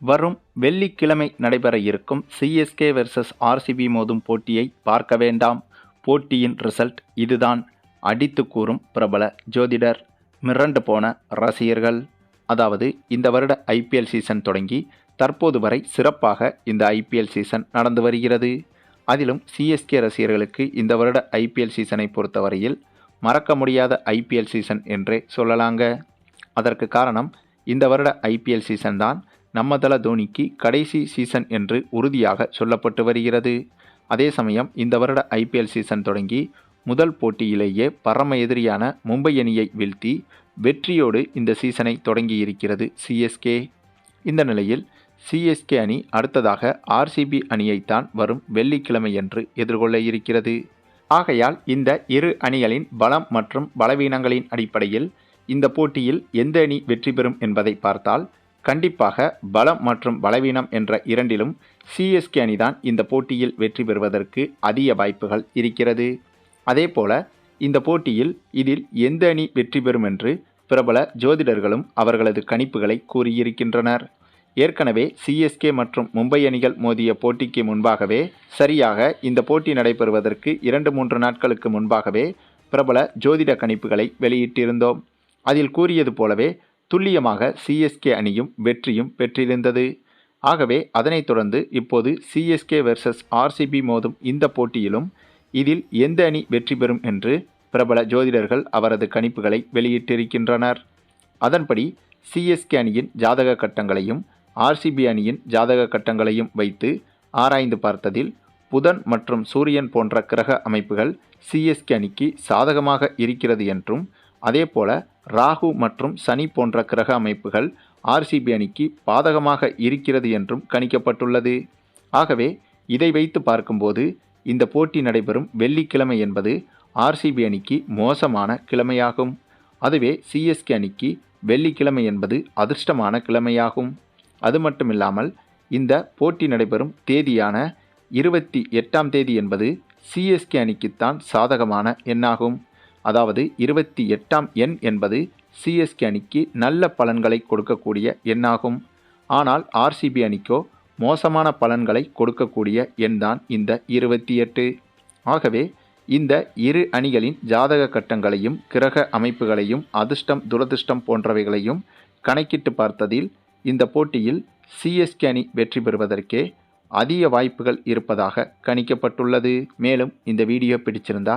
வரும் வெள்ளிக்கிழமை நடைபெற இருக்கும் சிஎஸ்கே வெர்சஸ் ஆர்சிபி மோதும் போட்டியை பார்க்க வேண்டாம். போட்டியின் ரிசல்ட் இதுதான். அடித்து கூறும் பிரபல ஜோதிடர் மிரண்டு போன ரசிகர்கள். அதாவது இந்த வருட ஐபிஎல் சீசன் தொடங்கி தற்போது வரை சிறப்பாக இந்த ஐபிஎல் சீசன் நடந்து வருகிறது. அதிலும் சிஎஸ்கே ரசிகர்களுக்கு இந்த வருட ஐபிஎல் சீசனை பொறுத்தவரையில் மறக்க முடியாத ஐபிஎல் சீசன் என்றே சொல்லலாங்க. அதற்கு காரணம் இந்த வருட ஐபிஎல் சீசன் தான் நம்ம தல தோனிக்கு கடைசி சீசன் என்று உறுதியாக சொல்லப்பட்டு வருகிறது. அதே சமயம் இந்த வருட ஐபிஎல் சீசன் தொடங்கி முதல் போட்டியிலேயே பரம எதிரியான மும்பை அணியை வீழ்த்தி வெற்றியோடு இந்த சீசனை தொடங்கியிருக்கிறது சிஎஸ்கே இந்த நிலையில் சிஎஸ்கே அணி அடுத்ததாக ஆர்சிபி அணியைத்தான் வரும் வெள்ளிக்கிழமையன்று எதிர்கொள்ள இருக்கிறது. ஆகையால் இந்த இரு அணிகளின் பலம் மற்றும் பலவீனங்களின் அடிப்படையில் இந்த போட்டியில் எந்த அணி வெற்றி பெறும் என்பதை பார்த்தால் கண்டிப்பாக பலம் மற்றும் பலவீனம் என்ற இரண்டிலும் சிஎஸ்கே அணிதான் இந்த போட்டியில் வெற்றி பெறுவதற்கு அதிக வாய்ப்புகள் இருக்கிறது. அதேபோல இந்த போட்டியில் இதில் எந்த அணி வெற்றி பெறும் என்று பிரபல ஜோதிடர்களும் அவர்களது கணிப்புகளை கூறியிருக்கின்றனர். ஏற்கனவே சிஎஸ்கே மற்றும் மும்பை அணிகள் மோதிய போட்டிக்கு முன்பாகவே சரியாக இந்த போட்டி நடைபெறுவதற்கு இரண்டு மூன்று நாட்களுக்கு முன்பாகவே பிரபல ஜோதிட கணிப்புகளை வெளியிட்டிருந்தோம். அதில் கூறியது போலவே துல்லியமாக சிஎஸ்கே அணியும் வெற்றியும் பெற்றிருந்தது. ஆகவே அதனைத் தொடர்ந்து இப்போது சிஎஸ்கே வெர்சஸ் ஆர்சிபி மோதும் இந்த போட்டியிலும் இதில் எந்த அணி வெற்றி பெறும் என்று பிரபல ஜோதிடர்கள் அவரது கணிப்புகளை வெளியிட்டிருக்கின்றனர். அதன்படி சிஎஸ்கே அணியின் ஜாதக கட்டங்களையும் ஆர்சிபி அணியின் ஜாதக கட்டங்களையும் வைத்து ஆராய்ந்து பார்த்ததில் புதன் மற்றும் சூரியன் போன்ற கிரக அமைப்புகள் சிஎஸ்கே அணிக்கு சாதகமாக இருக்கிறது என்றும் அதேபோல ராகு மற்றும் சனி போன்ற கிரக அமைப்புகள் ஆர்சிபி அணிக்கு பாதகமாக இருக்கிறது என்றும் கணிக்கப்பட்டுள்ளது. ஆகவே இதை வைத்து பார்க்கும்போது இந்த போட்டி நடைபெறும் வெள்ளிக்கிழமை என்பது ஆர்சிபி அணிக்கு மோசமான கிழமையாகும். அதுவே சிஎஸ்கே அணிக்கு வெள்ளிக்கிழமை என்பது அதிர்ஷ்டமான கிழமையாகும். அது மட்டுமில்லாமல் இந்த போட்டி நடைபெறும் தேதியான இருபத்தி எட்டாம் தேதி என்பது சிஎஸ்கே அணிக்குத்தான் சாதகமான எண்ணாகும். அதாவது இருபத்தி எட்டாம் எண் என்பது சிஎஸ்கே அணிக்கு நல்ல பலன்களை கொடுக்கக்கூடிய எண்ணாகும். ஆனால் ஆர்சிபி அணிக்கோ மோசமான பலன்களை கொடுக்கக்கூடிய எண் தான் இந்த இருபத்தி எட்டு. ஆகவே இந்த இரு அணிகளின் ஜாதக கட்டங்களையும் கிரக அமைப்புகளையும் அதிர்ஷ்டம் துரதிர்ஷ்டம் போன்றவைகளையும் கணக்கிட்டு பார்த்ததில் இந்த போட்டியில் சிஎஸ்கே அணி வெற்றி பெறுவதற்கே அதிக வாய்ப்புகள் இருப்பதாக கணிக்கப்பட்டுள்ளது. மேலும் இந்த வீடியோ பிடிச்சிருந்தா